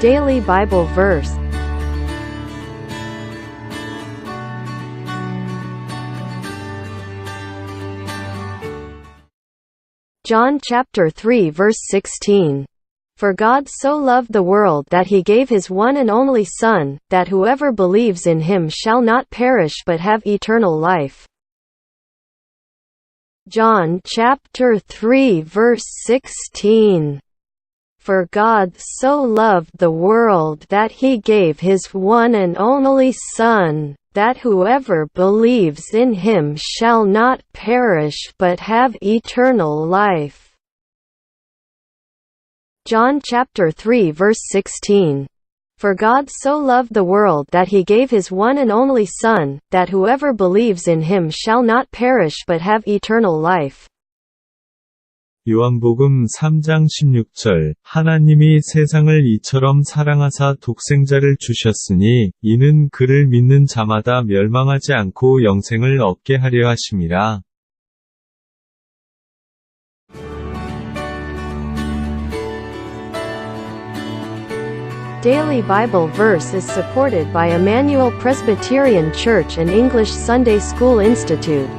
Daily Bible Verse John chapter 3 verse 16. For God so loved the world that he gave his one and only Son, that whoever believes in him shall not perish but have eternal life. John chapter 3 verse 16. For God so loved the world that he gave his one and only Son, that whoever believes in him shall not perish but have eternal life. John chapter 3 verse 16. For God so loved the world that he gave his one and only Son, that whoever believes in him shall not perish but have eternal life. 요한복음 3장 16절 하나님이 세상을 이처럼 사랑하사 독생자를 주셨으니 이는 그를 믿는 자마다 멸망하지 않고 영생을 얻게 하려 하심이라. Daily Bible Verse is supported by Emmanuel Presbyterian Church and English Sunday School Institute.